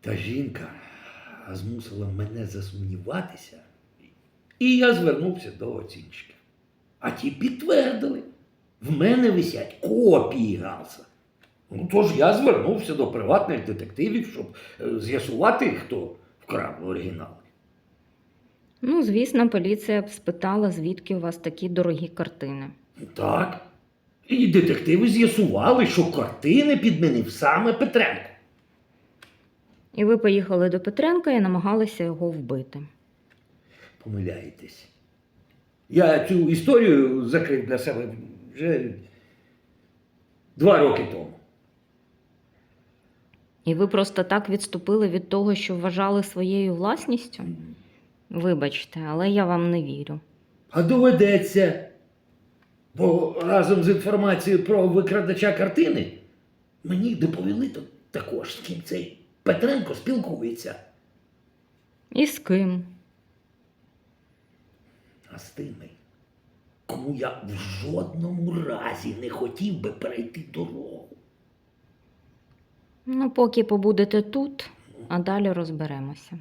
Та жінка змусила мене засумніватися, і я звернувся до оцінщиків. А ті підтвердили. В мене висять копії Ганса. Ну, тож я звернувся до приватних детективів, щоб е, з'ясувати, хто вкрав оригінали. Ну, звісно, поліція б спитала, звідки у вас такі дорогі картини. Так. І детективи з'ясували, що картини підмінив саме Петренко. І ви поїхали до Петренка і намагалися його вбити. Помиляєтесь. Я цю історію закрив для себе вже два роки тому. І ви просто так відступили від того, що вважали своєю власністю? Вибачте, але я вам не вірю. А доведеться. Бо разом з інформацією про викрадача картини мені доповіли також, з цей Петренко спілкується. І з ким? А з тими, кому я в жодному разі не хотів би перейти дорогу. Ну, поки побудете тут, а далі розберемося.